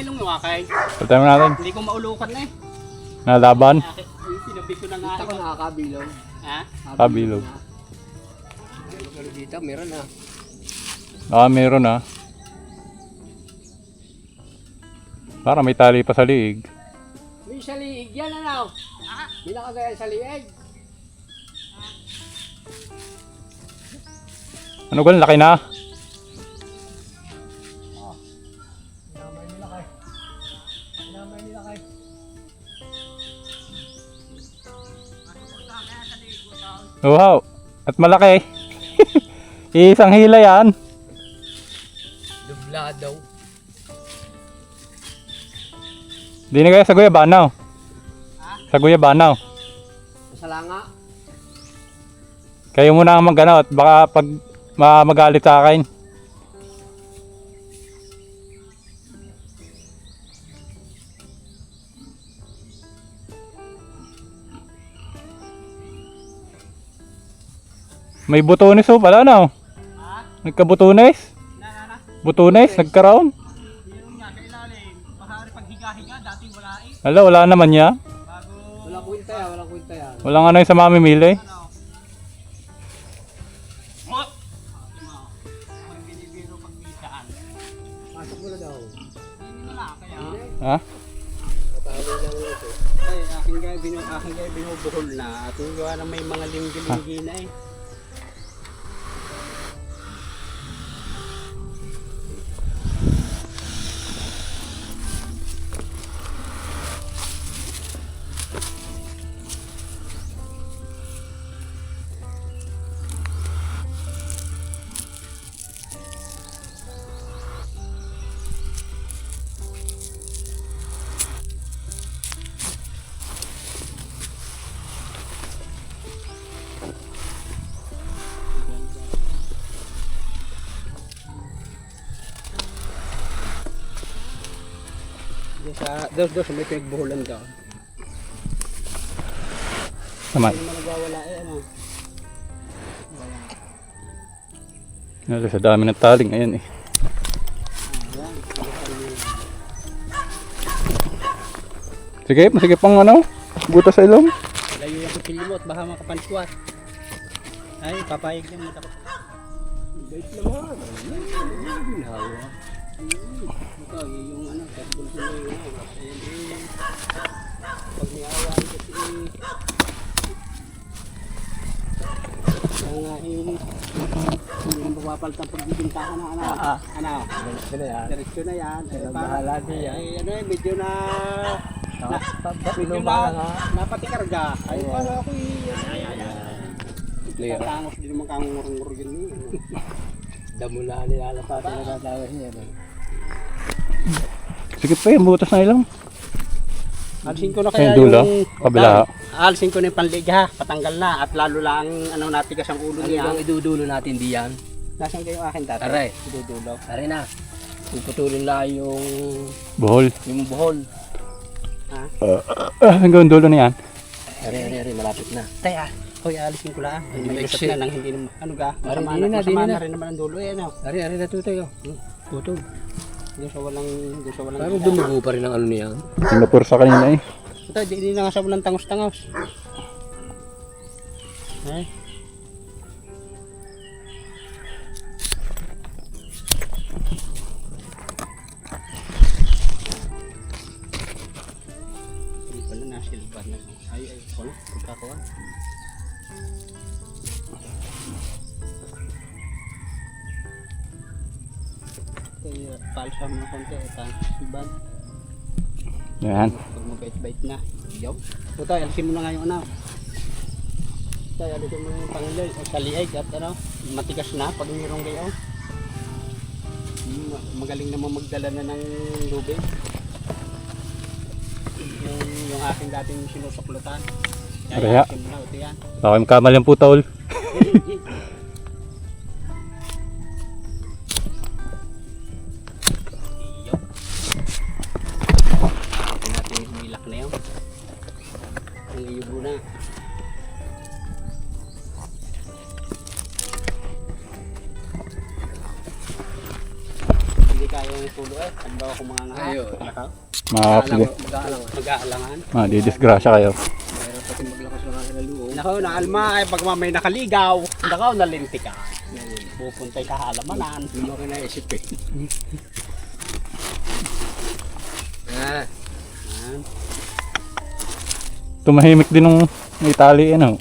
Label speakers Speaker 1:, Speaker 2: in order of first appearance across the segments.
Speaker 1: ilong yung akay.
Speaker 2: Patay mo natin.
Speaker 1: Hindi ko maulukan na eh.
Speaker 2: Nalaban.
Speaker 1: Sinabi ko na nga.
Speaker 3: Kita ko nakakabilaw.
Speaker 1: Ha?
Speaker 2: Kabilog.
Speaker 3: Pero dito, meron na.
Speaker 2: Ah, meron ah. Para may tali pa sa liig.
Speaker 3: May sa liig yan, ano? May nakagayan sa liig.
Speaker 2: Ano gal, laki na.
Speaker 3: Namay nila kay.
Speaker 2: Wow. At malaki. Isang hila yan.
Speaker 3: Dubla daw.
Speaker 2: Di na kaya sa Guyabanaw. Sa Guyabanaw.
Speaker 3: Masalanga.
Speaker 2: Kayo muna ang magano at baka pag ma- magalit sa akin. May butones oh pala? Nagkabutones?
Speaker 1: Na, na, na.
Speaker 2: Butones? Nagkaroon?
Speaker 1: Nga sa wala eh.
Speaker 2: Hala, wala naman niya.
Speaker 1: Bago,
Speaker 3: Walang kwinta yan, walang kwinta yan.
Speaker 2: Walang ano yung sa mamimili.
Speaker 1: ano. Ano?
Speaker 3: Na.
Speaker 1: Hindi na lang, kaya.
Speaker 2: Ha?
Speaker 3: Ito.
Speaker 1: Ay, aking gaya, binu, aking gaya binubuhol na. At yung gawa na may mga linggi-linggi na eh. Sa, doon sa may pinagbuhulan daw.
Speaker 2: Naman.
Speaker 1: Hindi naman nagwawala eh, ano.
Speaker 2: Hala, sa dami ng taling. Ayan eh. Sige, sige pang ano. Butas sa ilong.
Speaker 1: layo yung kutsilyo mo at baka makapanswat. Ay, papayag din mo.
Speaker 3: Bait naman. Ginawa.
Speaker 1: Ano, tapos ko na ano. Eh. Ano.
Speaker 3: Ah, ah.
Speaker 1: Ano?
Speaker 3: Ito na yan.
Speaker 1: Diretso na yan. Eh,
Speaker 3: bahala din yan.
Speaker 1: Ay, ano eh, medyo na... na medyo na, napatikarga. Ay, para ako eh. Ay, ay, ay. Tatangos din naman kang ngurong yun eh.
Speaker 3: Damo na nilalapatan na tatawin niya.
Speaker 2: Sige pa yung butas na ilong.
Speaker 1: Alisin ko na kaya
Speaker 2: dulo?
Speaker 1: yung...
Speaker 2: Kabila?
Speaker 1: Alisin ko na yung panlig ha. Patanggal na. At lalo lang ano natigas ang ulo
Speaker 3: Ano
Speaker 1: niya.
Speaker 3: bang idudulo natin diyan?
Speaker 1: Nasaan kayo akin dati?
Speaker 3: Aray.
Speaker 1: Dudulo.
Speaker 3: Tari na. Puputulin lang yung
Speaker 2: Buhol.
Speaker 3: yung buhol.
Speaker 1: Ha?
Speaker 2: Ah, hanggang dulo na yan.
Speaker 3: Ari, ari, ari, malapit na.
Speaker 1: Tay ah. Hoy, alisin ko lang. May
Speaker 3: May exit.
Speaker 1: na lang. Hindi naman. Ano ga?
Speaker 3: Parang
Speaker 1: Masama
Speaker 3: di
Speaker 1: na,
Speaker 3: na, di
Speaker 1: masama
Speaker 3: na.
Speaker 1: na rin naman ang dulo. Eh, ano?
Speaker 3: Ari, ari na tutoy oh. Hmm. Putol.
Speaker 1: Doon sa walang... Doon sa walang...
Speaker 3: Parang dumugo pa rin ang ano niya.
Speaker 2: Sinapur sa kanina eh.
Speaker 1: Ito, di, di na nga sa walang tangos-tangos. Ay. Yung palsa mo na konti. Ito, silban.
Speaker 2: Yan.
Speaker 1: Pag mabait-bait na. Yaw. Tayo, alisin mo na nga yung ano. Tayo, alisin mo yung pangilay. O saliig at ano, matigas na pag mayroong gayaw. Magaling naman magdala na ng lubid. Yung, yung aking dating sinusuklutan.
Speaker 2: Kaya.
Speaker 1: alisin mo na, ito yan.
Speaker 2: Baka yung kamal yung putol.
Speaker 1: Halimbawa kung mga nga.
Speaker 3: Ayun.
Speaker 1: Nakaw.
Speaker 2: Makakapili.
Speaker 3: Mag-aalangan.
Speaker 1: Mag-aalangan.
Speaker 2: Madidisgrasya kayo.
Speaker 3: Mayroon pati maglakas ng aking luong.
Speaker 1: Nakaw na alma ay pag may nakaligaw. Nakaw nalinti ka. Pupuntay ka halamanan.
Speaker 3: Lumaki na isip eh. Ah,
Speaker 1: Yan.
Speaker 2: Tumahimik din nung may tali ano.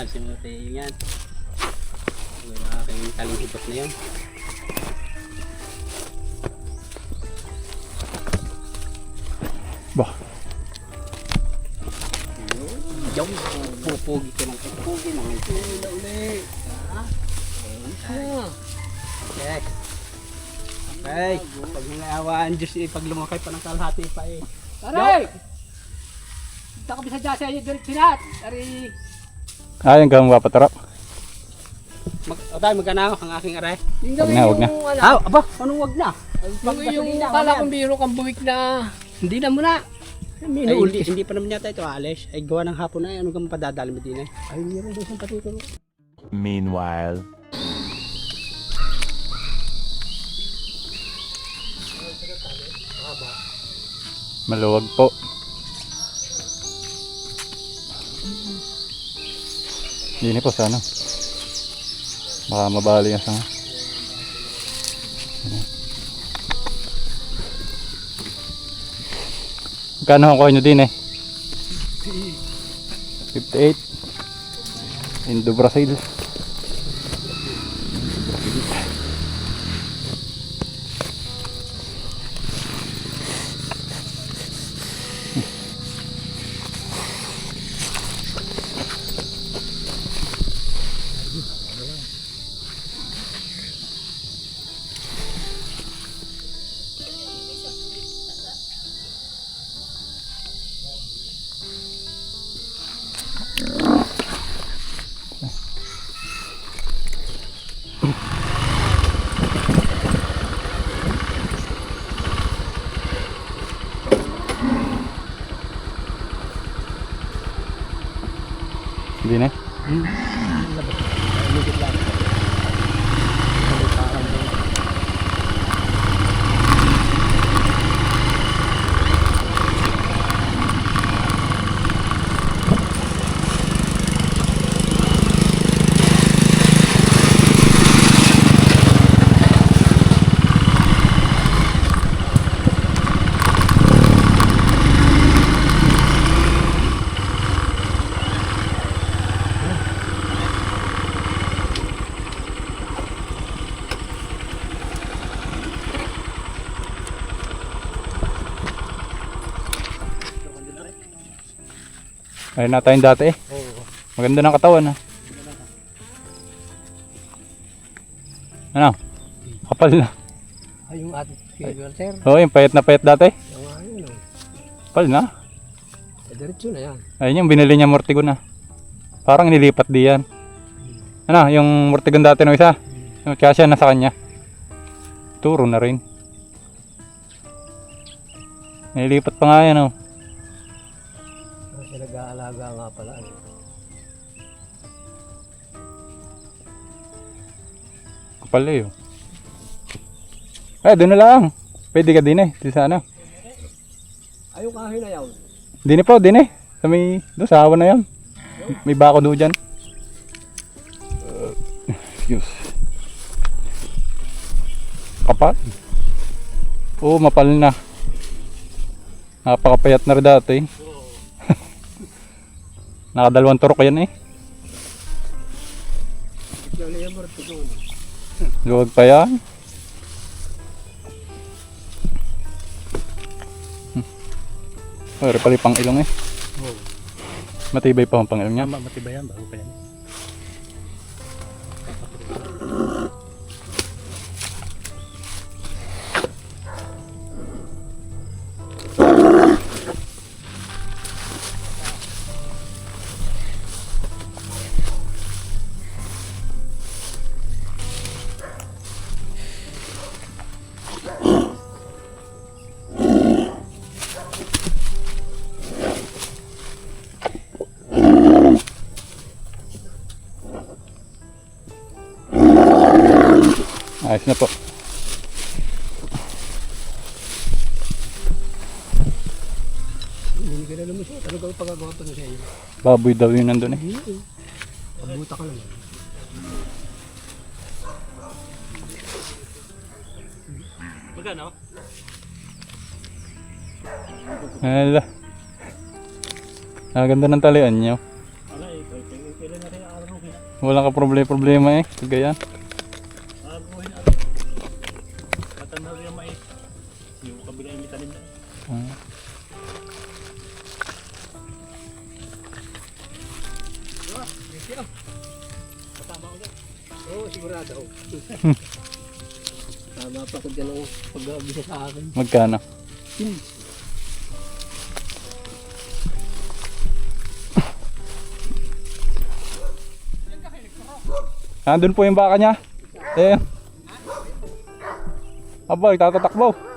Speaker 1: Alisin mo tayo yan. Yung aking taling na yun. Okay. Pag hinayawaan Diyos eh, pag lumakay pa ng kalahati pa eh.
Speaker 3: Aray! Kita ko bisa dyan sa iyo direct sinat. Ari.
Speaker 2: ayun ka mo papatarap.
Speaker 1: Mag, o tayo magkanaw ang aking aray.
Speaker 3: Yung
Speaker 2: Wag
Speaker 3: gawin
Speaker 2: na, wag na.
Speaker 3: yung ano.
Speaker 1: Ah, aba, anong wag na?
Speaker 3: Yung, yung kala kong biro kang buwik na. Hindi na muna.
Speaker 1: Ay, hindi, hindi pa naman yata ito alis. Ay gawa ng hapon na eh. Ano kang padadali mo din eh? Ay, meron doon sa patuturo.
Speaker 4: Meanwhile.
Speaker 2: Maluwag po. Hindi po sana. Baka mabali yan sa... Magkano ang kuha nyo din eh? 58 Indo Brazil Hindi na Ayun na tayong dati eh Maganda ng katawan ha Ano? Kapal na
Speaker 3: Ay, yung ating figure, sir.
Speaker 2: Oo yung payat na payat dati
Speaker 3: Yung ano yun, oh.
Speaker 2: Kapal na
Speaker 3: Eh, diretso na yan.
Speaker 2: Ayun yung binili niya mortigo na. Parang nilipat di yan. Ano, yung mortigon dati ng isa. Yung kasya na sa kanya. Turo na rin. Nilipat pa nga yan oh.
Speaker 3: Nag-aalaga nga pala. ano.
Speaker 2: Kapal eh oh. Eh, doon na lang. Pwede ka din eh. Di sana.
Speaker 3: Ay, yung kahoy na yan.
Speaker 2: Din eh po, din eh. Sa may, doon sa awan na yan. May bako doon dyan. Uh, excuse. Kapal. Oo, mapal na. Napakapayat na rin dati. Nakadalawang turok yan eh. Luwag pa yan. Hmm. Oh, pala yung pang ilong eh. Matibay pa ang pang ilong niya.
Speaker 1: matibay yan, bago pa yan.
Speaker 2: Start na po.
Speaker 3: Hindi ka na naman siya. Ano gawin pagkagawa pa na sa?
Speaker 2: Baboy daw yun nandun eh.
Speaker 3: Hindi. Eh. Pagbuta ka lang. Magkano?
Speaker 2: Hala. Naganda ah, ng talian niyo. Wala eh. Kailan na rin araw Wala ka problema problema eh. Kagayan.
Speaker 3: Oo, sigurado. Tama pa ko dyan ang pag-abisa sa akin.
Speaker 2: Magkano? Nandun po yung baka niya. Eh. Aba, tatatakbo.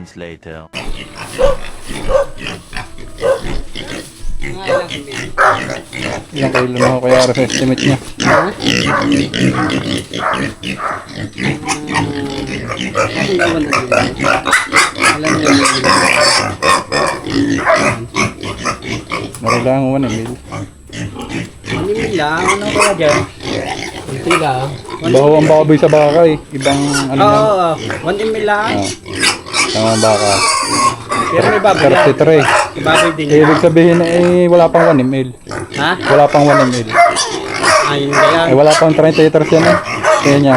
Speaker 4: Moments later.
Speaker 1: Mga ilang hindi.
Speaker 2: Ilang kilo na ako kaya sa estimate niya. Marilang 1 mil.
Speaker 1: Ano yun lang? Ano kaya dyan?
Speaker 3: Kunti lang.
Speaker 2: Baho ang baboy sa baka eh. Ibang ano
Speaker 1: Oo,
Speaker 2: yan.
Speaker 1: oh, 1 ml lang.
Speaker 2: Oh. Tama baka.
Speaker 1: Pero may baboy yan.
Speaker 2: 33.
Speaker 1: May baboy din yan.
Speaker 2: ibig sabihin eh, wala pang 1 mil.
Speaker 1: Ha?
Speaker 2: Wala pang 1 mil.
Speaker 1: Ayun ba yan?
Speaker 2: Eh, wala pang 30 liters yan eh. Kaya niya.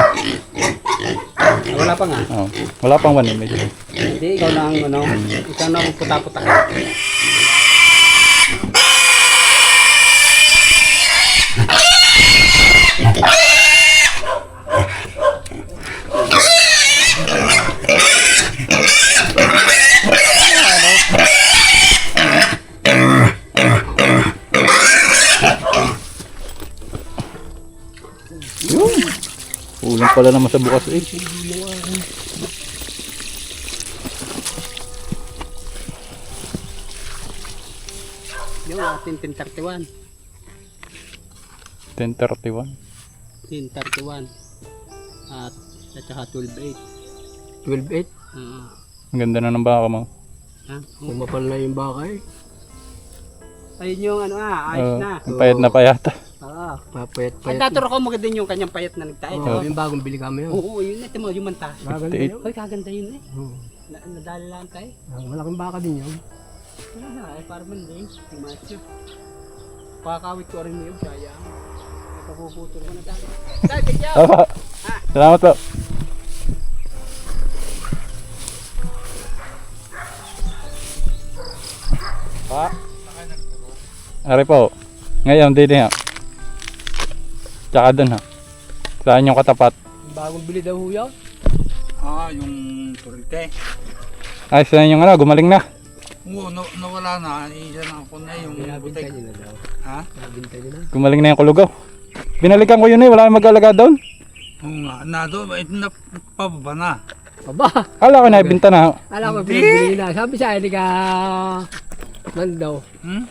Speaker 1: Wala pa nga.
Speaker 2: Oh. Wala pang 1 mil.
Speaker 1: Hindi, ikaw na ang ano. Ikaw na ang puta-puta
Speaker 2: pala naman sa bukas eh.
Speaker 1: Ating 1031.
Speaker 2: 10.31.
Speaker 1: 1031. At at saka 12.8.
Speaker 3: 12-8.
Speaker 1: Oo.
Speaker 2: Ang ganda na ng baka mo.
Speaker 1: Ha?
Speaker 3: Kumapal na yung baka eh.
Speaker 1: Ayun yung ano ah, ayos
Speaker 2: Oh,
Speaker 1: na.
Speaker 2: ang payat na payata.
Speaker 1: Oo.
Speaker 3: Papayat
Speaker 1: Ay,
Speaker 3: payat.
Speaker 1: naturo ko maganda yung kanyang payat na nagtayo.
Speaker 3: Oo, yung bagong bili kami yun.
Speaker 1: Oo, yun na. Timo, yung manta.
Speaker 3: Maganda
Speaker 2: 58.
Speaker 3: yun.
Speaker 1: Ay, kaganda yun eh.
Speaker 3: Oo.
Speaker 1: Na, nadali lang tayo.
Speaker 3: Ah, Malaking baka din yun.
Speaker 1: Wala, ay parang manding. Tumasyo. Pakakawit ko rin yun, kaya. Napapuputol ko na tayo. Tayo!
Speaker 2: Apa. Salamat po. Pa. Ari po. Ngayon, dito ha. Tsaka dun ha. Saan yung katapat?
Speaker 3: Yung bagong bili daw ho yan.
Speaker 5: Ah, yung turite.
Speaker 2: Ayos na yung ano, gumaling na.
Speaker 5: Oo, na, nawala na. Iisa na ako na yung
Speaker 3: Binabinta
Speaker 5: butik.
Speaker 3: niyo na daw.
Speaker 5: Ha?
Speaker 3: Binabinta niyo na.
Speaker 2: Gumaling na yung kulugaw. Binalikan ko yun eh, wala nang mag-alaga doon.
Speaker 5: Oo nga, nado, ito na pababa na.
Speaker 3: Aba!
Speaker 2: Kala ko naibinta na.
Speaker 3: Alam ko,
Speaker 5: Hindi.
Speaker 3: pinabili na. Sabi sa akin, ka... Man daw.
Speaker 5: Hmm?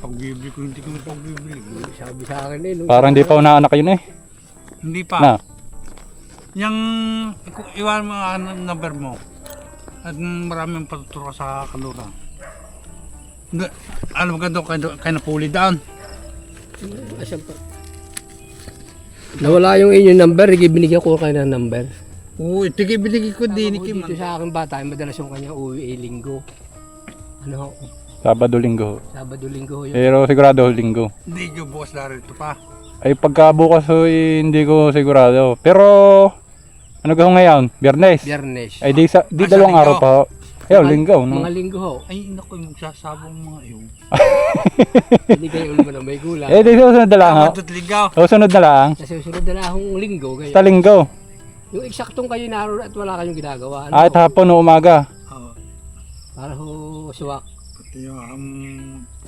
Speaker 5: Pagbibili ko, hindi ko pagbibili.
Speaker 3: Sabi sa akin eh. nung-
Speaker 2: Parang hindi pa unaanak yun eh.
Speaker 5: Hindi pa.
Speaker 2: Na.
Speaker 5: Yung, iku- iwan mo ang number mo. At maraming patuturo sa kalura. Hindi, alam ka doon, kayo, kayo napuli down.
Speaker 3: Ah, siyempre. Nawala yung inyong number, binigyan ko kayo ng number.
Speaker 5: Oo, ito binigay ko din.
Speaker 3: Ako dito sa akin bata, madalas yung kanya uwi eh, linggo. Ano,
Speaker 2: Sabado linggo.
Speaker 3: Sabado linggo yun.
Speaker 2: Pero sigurado linggo.
Speaker 5: Hindi ko bukas narito pa.
Speaker 2: Ay pagka bukas ho, eh, hindi ko sigurado. Pero ano gawin ngayon? Biyernes.
Speaker 3: Biyernes.
Speaker 2: Ay di, sa, di
Speaker 5: Ah, sa
Speaker 2: dalawang
Speaker 5: linggo.
Speaker 2: araw pa ho. Ayun, linggo. No?
Speaker 3: Mga linggo ho.
Speaker 5: Ay, naku, yung magsasabong mga yun.
Speaker 3: Binigay ulo mo na may gulang.
Speaker 2: Eh di susunod na lang ho.
Speaker 5: Tama, ligaw.
Speaker 2: Susunod na lang.
Speaker 3: Sa susunod na akong linggo. Kaya,
Speaker 2: Sa linggo.
Speaker 3: yung eksaktong kayo naroon at wala kayong ginagawa. Ano,
Speaker 2: Kahit hapon o umaga.
Speaker 5: Oo.
Speaker 3: Para ho suwak.
Speaker 5: Yung ang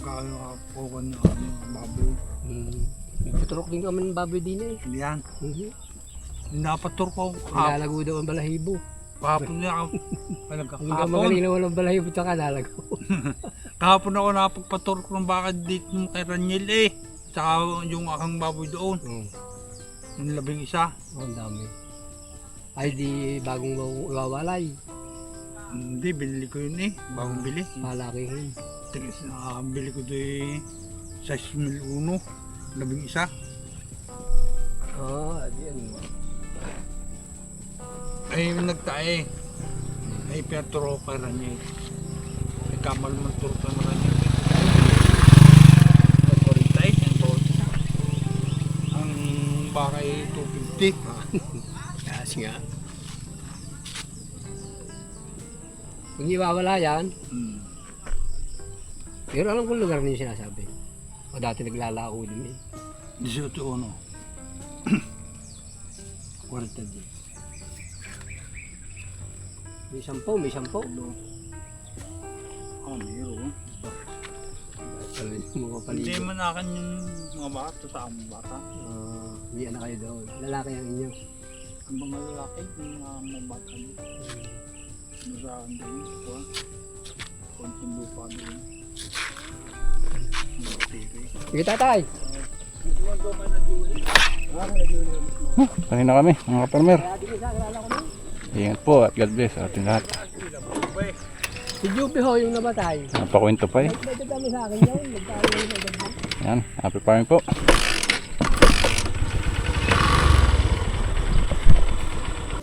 Speaker 5: kaya po ko ng ano, baboy.
Speaker 3: Hmm. Nagtuturok din kami ng baboy din eh.
Speaker 5: Yan.
Speaker 3: Mhm.
Speaker 5: Napatur ko.
Speaker 3: Nilalago daw ang balahibo.
Speaker 5: kahapon na ako. Kahapon.
Speaker 3: magaling na walang balahibo tsaka nalago.
Speaker 5: Kahapon ako napagpatur ko ng baka dito kay Raniel eh. Tsaka yung akang baboy doon.
Speaker 3: Oo.
Speaker 5: Yung labing isa.
Speaker 3: Oh, ang dami. Ay di bagong iwawalay.
Speaker 5: Hindi, binili ko yun eh. Bagong bili.
Speaker 3: Malaking.
Speaker 5: Tingis na bili ko doon 6,001. Labing isa.
Speaker 3: Ah, di yan.
Speaker 5: Ay, nagtae. Ay, Petro kay Raniel. Ay, kamal man turo Raniel. Ay, 48 ang bawat isa. Ang baka ay 250.
Speaker 3: Kasi nga. Kung iwawala yan,
Speaker 5: Hmm.
Speaker 3: pero alam kong lugar niyo sinasabi. O dati naglalako din eh.
Speaker 5: 18 uno. 40 din.
Speaker 3: May sampo, may sampo.
Speaker 5: Ah, mayroon.
Speaker 3: Sabi mo mga
Speaker 5: Hindi
Speaker 3: paligid.
Speaker 5: man akin yung mga bata sa among bata.
Speaker 3: Ah, may anak kayo doon. Lalaki ang inyo.
Speaker 5: Ang mga lalaki, yung mga mga bata akin din, ito. Konting lupa din.
Speaker 3: Sige tatay.
Speaker 2: Kanina kami, mga farmer. Ingat po at God bless sa ating lahat.
Speaker 3: Si Jupi ho yung namatay.
Speaker 2: Napakwento pa eh.
Speaker 3: Nagdadami sa akin yun. Nagdadami sa akin.
Speaker 2: Yan, happy farming po.